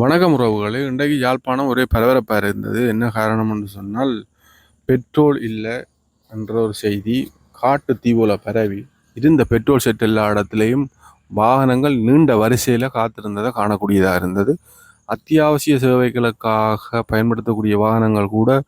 வணக்கம் உறவுகளே. இன்றைக்கு யாழ்ப்பாணம் ஒரே பரபரப்பாக இருந்தது. என்ன காரணம் என்று சொன்னால் பெட்ரோல் இல்லை என்ற ஒரு செய்தி காட்டு தீவோல பரவி. இருந்த பெட்ரோல் செட் எல்லா இடத்துலையும் வாகனங்கள் நீண்ட வரிசையில் காத்திருந்ததை காணக்கூடியதாக இருந்தது. அத்தியாவசிய சேவைகளுக்காக பயன்படுத்தக்கூடிய வாகனங்கள் கூட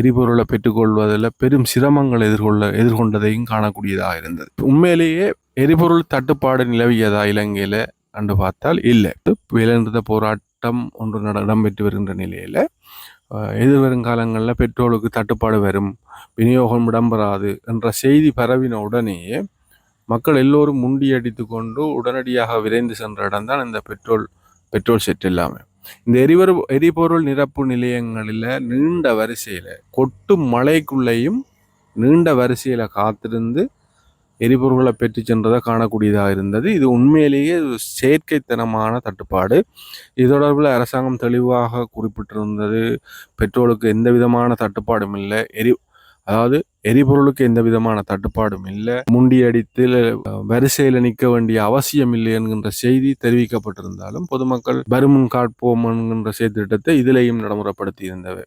எரிபொருளை பெற்றுக்கொள்வதில் பெரும் சிரமங்கள் எதிர்கொள்ள எதிர்கொண்டதையும் காணக்கூடியதாக இருந்தது. உண்மையிலேயே எரிபொருள் தட்டுப்பாடு நிலவியதா இலங்கையில்? கண்டு பார்த்தால் இல்லை. வேலைநிறுத்த போராட்டம் ஒன்று நட இடம்பெற்று வருகின்ற நிலையில் எதிர்வரும் காலங்களில் பெட்ரோலுக்கு தட்டுப்பாடு வரும் விநியோகம் இடம்பெறாது என்ற செய்தி பரவின உடனேயே மக்கள் எல்லோரும் முண்டியடித்து கொண்டு உடனடியாக விரைந்து சென்ற இடம்தான் இந்த பெட்ரோல் பெட்ரோல் செட் எல்லாமே. இந்த எரிபொரு எரிபொருள் நிரப்பு நிலையங்களில் நீண்ட வரிசையில் கொட்டும் மழைக்குள்ளேயும் நீண்ட வரிசையில் காத்திருந்து எரிபொருள்களை பெற்று சென்றதை காணக்கூடியதாக இருந்தது. இது உண்மையிலேயே செயற்கைத்தனமான தட்டுப்பாடு. இது தொடர்பில் அரசாங்கம் தெளிவாக குறிப்பிட்டிருந்தது. பெட்ரோலுக்கு எந்த விதமான தட்டுப்பாடும் இல்லை. எரி அதாவது எரிபொருளுக்கு எந்த விதமான தட்டுப்பாடும் இல்லை. முண்டியடித்து வரிசையில் நிற்க வேண்டிய அவசியம் இல்லை என்கின்ற செய்தி தெரிவிக்கப்பட்டிருந்தாலும் பொதுமக்கள் வருமுன் காட்போம் என்கின்ற செயற்திட்டத்தை இதிலேயும் நடைமுறைப்படுத்தி இருந்தவை.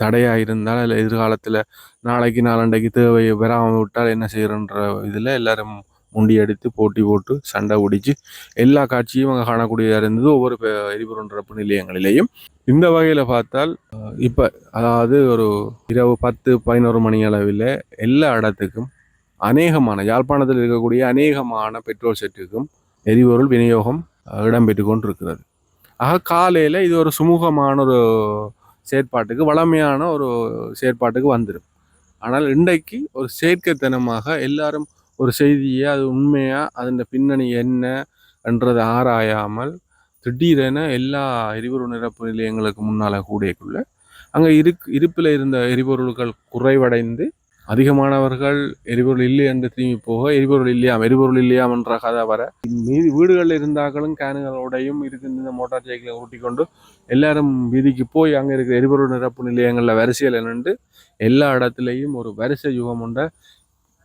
தடையா இருந்தால் இல்லை எதிர்காலத்தில் நாளைக்கு நாளண்டைக்கு தேவை வராமல் விட்டால் என்ன செய்யறன்ற இதில் எல்லாரும் முண்டி அடித்து போட்டி போட்டு சண்டை பிடிச்சு எல்லா காட்சியும் அங்கே காணக்கூடியதாக இருந்தது ஒவ்வொரு பெ- எரிபொருள் நிரப்பு நிலையங்களிலேயும். இந்த வகையில் பார்த்தால் இப்போ அதாவது ஒரு இரவு பத்து பதினோரு மணி அளவில் எல்லா இடத்துக்கும் அநேகமான யாழ்ப்பாணத்தில் இருக்கக்கூடிய அநேகமான பெட்ரோல் செட்டுக்கும் எரிபொருள் விநியோகம் அஹ், இடம்பெற்று கொண்டிருக்கிறது. ஆக காலையில் இது ஒரு சுமூகமான ஒரு செயற்பாட்டுக்கு வளமையான ஒரு செயற்பாட்டுக்கு வந்துடும் ஆனால் இன்றைக்கு ஒரு செயற்கைத்தனமாக எல்லாரும் ஒரு செய்தியை அது உண்மையா அதன் பின்னணி என்ன என்றதை ஆராயாமல் திடீரென எல்லா எரிபொருள் நிரப்பு நிலையங்களுக்கு முன்னால் கூடியக்குள்ள அங்கே இருக் இருப்பில் இருந்த எரிபொருள்கள் குறைவடைந்து அதிகமானவர்கள் எரிபொருள் இல்லை என்று திரும்பி போக எரிபொருள் இல்லையாம் எரிபொருள் இல்லையாம் என்ற கதை வர மீதி வீடுகளில் இருந்தாக்களும் கேனுகளோடையும் இருக்கின்ற மோட்டார் சைக்கிளை ஓட்டிக்கொண்டு எல்லாரும் வீதிக்கு போய் அங்கே இருக்கிற எரிபொருள் நிரப்பு நிலையங்களில் வரிசையில் நின்று எல்லா இடத்துலையும் ஒரு வரிசை யுகம் உண்ட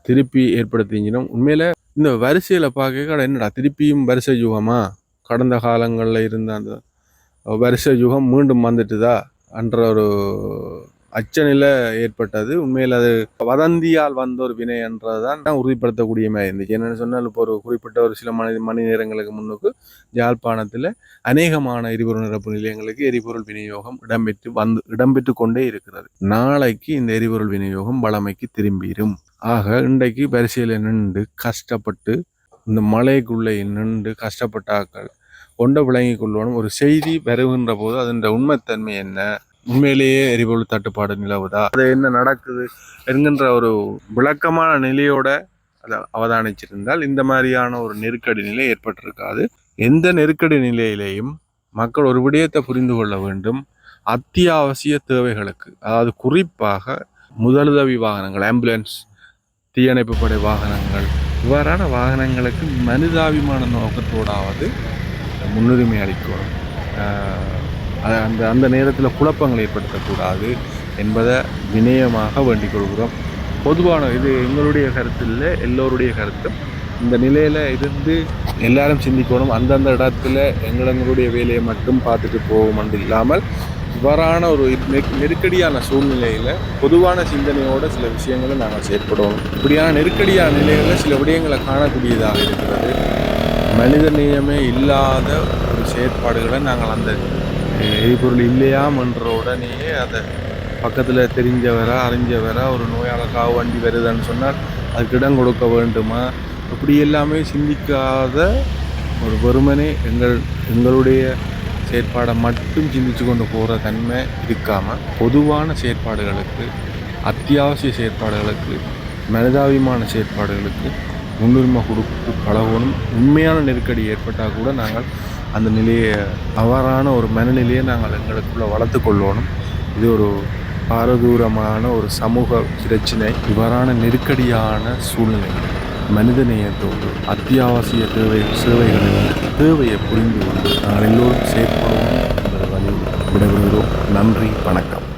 திருப்பி ஏற்படுத்திங்கினோம் உண்மையில் இந்த வரிசையில் பார்க்க என்னடா திருப்பியும் வரிசை யுகமா? கடந்த காலங்களில் இருந்த அந்த வரிசை யுகம் மீண்டும் வந்துட்டுதா? என்ற ஒரு அச்சநிலை ஏற்பட்டது. உண்மையில் அது வதந்தியால் வந்த ஒரு வினை என்றதான் தான் உறுதிப்படுத்தக்கூடிய மாதிரி இருந்துச்சு. என்னென்னு சொன்னால் இப்போ ஒரு குறிப்பிட்ட ஒரு சில மணி மணி நேரங்களுக்கு முன்னுக்கு யாழ்ப்பாணத்தில் அநேகமான எரிபொருள் நிரப்பு நிலையங்களுக்கு எரிபொருள் விநியோகம் இடம்பெற்று வந்து இடம்பெற்று கொண்டே இருக்கிறது. நாளைக்கு இந்த எரிபொருள் விநியோகம் வளமைக்கு திரும்பிடும் ஆக இன்றைக்கு பரிசையில் நின்று கஷ்டப்பட்டு இந்த மலைக்குள்ளே நின்று கஷ்டப்பட்டாக்கள் கொண்ட விளங்கி கொள்ளணும் ஒரு செய்தி பெறுகின்ற போது அதன் உண்மைத்தன்மை என்ன? உண்மையிலேயே எரிபொருள் தட்டுப்பாடு நிலவுதா? அது என்ன நடக்குது என்கின்ற ஒரு விளக்கமான நிலையோட அதை அவதானிச்சிருந்தால் இந்த மாதிரியான ஒரு நெருக்கடி நிலை ஏற்பட்டிருக்காது. எந்த நெருக்கடி நிலையிலேயும் மக்கள் ஒரு விடயத்தை புரிந்து கொள்ள வேண்டும். அத்தியாவசிய தேவைகளுக்கு. அதாவது குறிப்பாக முதலுதவி வாகனங்கள் ஆம்புலன்ஸ் தீயணைப்பு படை வாகனங்கள். இவ்வாறான வாகனங்களுக்கு மனிதாபிமான நோக்கத்தோடாவது முன்னுரிமை அளிக்கணும். அது அந்த அந்த நேரத்தில் குழப்பங்கள் ஏற்படுத்தக்கூடாது என்பதை வினயமாக வேண்டிக் கொள்கிறோம். பொதுவான இது எங்களுடைய கருத்தில் எல்லோருடைய கருத்தும். இந்த நிலையில் இருந்து எல்லாரும் சிந்திக்கணும். அந்தந்த இடத்துல எங்களுடைய வேலையை மட்டும் பார்த்துட்டு போகும் என்று இல்லாமல் இவ்வாறான ஒரு நெருக்- நெருக்கடியான சூழ்நிலையில் பொதுவான சிந்தனையோட சில விஷயங்களை நாங்கள் செயற்படுவோம் இப்படியான நெருக்கடியான நிலைகளில் சில விடயங்களை காணக்கூடியதாக இருக்கிறது. மனித நேயமே இல்லாத ஒரு செயற்பாடுகளை நாங்கள் அந்த எரிபொருள் இல்லையாம் என்ற உடனேயே அதை பக்கத்தில் தெரிஞ்சவரா அறிஞ்சவரா ஒரு நோயாளர் காவு வண்டி வருதுன்னு சொன்னால் அதுக்கு இடம் கொடுக்க வேண்டுமா? அப்படி எல்லாமே சிந்திக்காத ஒரு வெறுமனே எங்கள் எங்களுடைய செயற்பாடை மட்டும் சிந்தித்து கொண்டு போகிற தன்மை இருக்காமல் பொதுவான செயற்பாடுகளுக்கு அத்தியாவசிய செயற்பாடுகளுக்கு மனிதாபிமான செயற்பாடுகளுக்கு முன்னுரிமை கொடுத்து பழகணும். உண்மையான நெருக்கடி ஏற்பட்டால் கூட நாங்கள் அந்த நிலையை அவ்வாறான ஒரு மனநிலையை நாங்கள் எங்களுக்குள்ளே வளர்த்து கொள்ளணும். இது ஒரு பாரதூரமான ஒரு சமூக பிரச்சனை. இவ்வாறான நெருக்கடியான சூழ்நிலை. மனிதநேயத்தோடு அத்தியாவசிய தேவை சேவைகளின் தேவையை புரிந்து கொண்டு நாங்கள் எல்லோரும் செயற்படுவோம் என்பதை வலியுறுத்தி விடைபெறுகிறோம். நன்றி வணக்கம்.